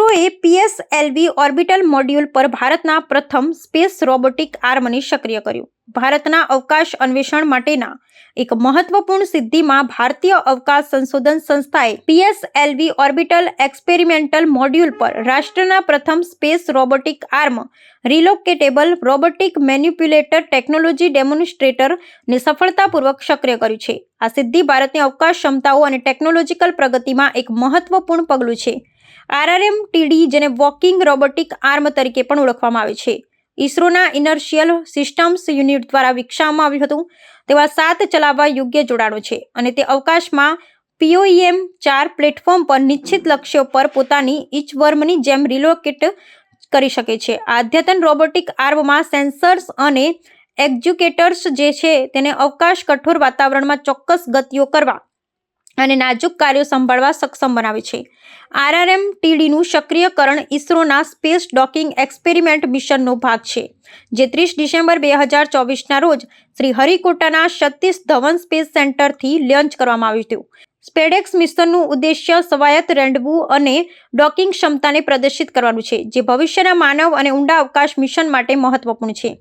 ઇસરોએ PSLV orbital module પર ભારતના પ્રથમ સ્પેસ રોબોટિક આર્મને સક્રિય કર્યું. ભારતના અવકાશ અન્વેષણ માટેના એક મહત્વપૂર્ણ સિદ્ધિમાં ભારતીય અવકાશ સંશોધન સંસ્થાએ પીએસએલવી ઓર્બિટલ એક્સપેરિમેન્ટલ મોડ્યુલ પર રાષ્ટ્રના પ્રથમ space robotic arm, relocatable robotic manipulator technology ડેમોન્સ્ટ્રેટરને સફળતાપૂર્વક સક્રિય કર્યું છે. આ સિદ્ધિ ભારતની અવકાશ ક્ષમતાઓ અને ટેકનોલોજીકલ પ્રગતિમાં એક મહત્વપૂર્ણ પગલું છે. આરઆરએમ ટીડી જેને વોકિંગ રોબોટિક આર્મ તરીકે પણ ઓળખવામાં આવે છે. ઇસરોના ઇનર્શિયલ સિસ્ટમ્સ યુનિટ દ્વારા વિકસાવવામાં આવ્યું હતું. તેવા સાત ચલાવવા યોગ્ય જોડાણો છે અને તે અવકાશમાં પીઓઈએમ ચાર પ્લેટફોર્મ પર નિશ્ચિત લક્ષ્યો પર પોતાની ઈચવર્મની જેમ રિલોકેટ કરી શકે છે. આ અદ્યતન રોબોટિક આર્મમાં સેન્સર્સ અને એક્ઝ્યુકેટર્સ જે છે તેને અવકાશ કઠોર વાતાવરણમાં ચોક્કસ ગતિઓ કરવા અને નાજુક કાર્યો સંભાળવા સક્ષમ બનાવે છે. આરઆરએમ ટીડીનું સક્રિયકરણ ઇસરોના સ્પેસ ડોકિંગ એક્સપેરિમેન્ટ મિશનનો ભાગ છે. જે ત્રીસ ડિસેમ્બર બે હજાર ચોવીસના રોજ શ્રી હરિકોટાના સતીશ ધવન સ્પેસ સેન્ટરથી લોન્ચ કરવામાં આવ્યું હતું. સ્પેડેક્સ મિશનનું ઉદ્દેશ્ય સ્વાયત્ત રેન્ડવું અને ડોકિંગ ક્ષમતાને પ્રદર્શિત કરવાનું છે, જે ભવિષ્યના માનવ અને ઊંડા અવકાશ મિશન માટે મહત્વપૂર્ણ છે.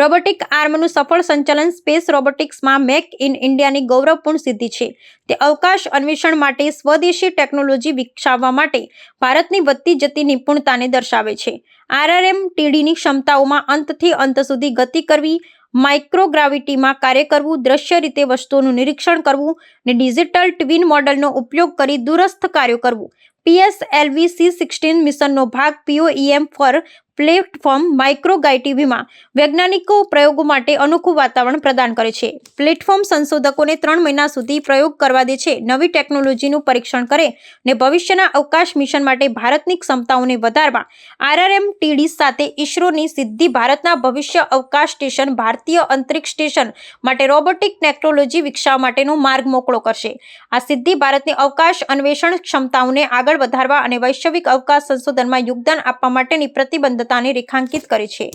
રોબોટિક આર્મનું સફળ સંચાલન સ્પેસ રોબોટિક્સમાં મેક ઇન ઇન્ડિયાની ગૌરવપૂર્ણ સિદ્ધિ છે. તે અવકાશ અન્વેષણ માટે સ્વદેશી ટેકનોલોજી વિકસાવવા માટે ભારતની વધતી જતી નિપુણતાને દર્શાવે છે. આરઆરએમ ટીડીની ક્ષમતાઓમાં અંતથી અંત સુધી ગતિ કરવી, માઇક્રોગ્રાવિટીમાં કાર્ય કરવું, દ્રશ્ય રીતે વસ્તુઓનું નિરીક્ષણ કરવું ને ડિજિટલ ટ્વિન મોડલનો ઉપયોગ કરી દૂરસ્થ કાર્યો કરવું. પીએસએલવી સી સિક્સટીન મિશનનો ભાગ પીઓઈએમ ફોર પ્લેટફોર્મ માઇક્રોગાઇટીવીમાં વૈજ્ઞાનિકો પ્રયોગો માટે અનોખું વાતાવરણ પ્રદાન કરે છે. પ્લેટફોર્મ સંશોધકોને ત્રણ મહિના સુધી પ્રયોગ કરવા દે છે. નવી ટેકનોલોજીનું પરીક્ષણ કરે ને ભવિષ્યના અવકાશ મિશન માટે ભારતની ક્ષમતાઓને વધારવા આરઆરએમ ટીડી સાથે ઇસરોની સિદ્ધિ ભારતના ભવિષ્ય અવકાશ સ્ટેશન, ભારતીય અંતરિક્ષ સ્ટેશન માટે રોબોટિક ટેકનોલોજી વિકસાવવા માટેનો માર્ગ મોકળો કરશે. આ સિદ્ધિ ભારતની અવકાશ અન્વેષણ ક્ષમતાઓને આગળ વધારવા અને વૈશ્વિક અવકાશ સંશોધનમાં યોગદાન આપવા માટેની પ્રતિબદ્ધતાને રેખાંકિત કરે છે.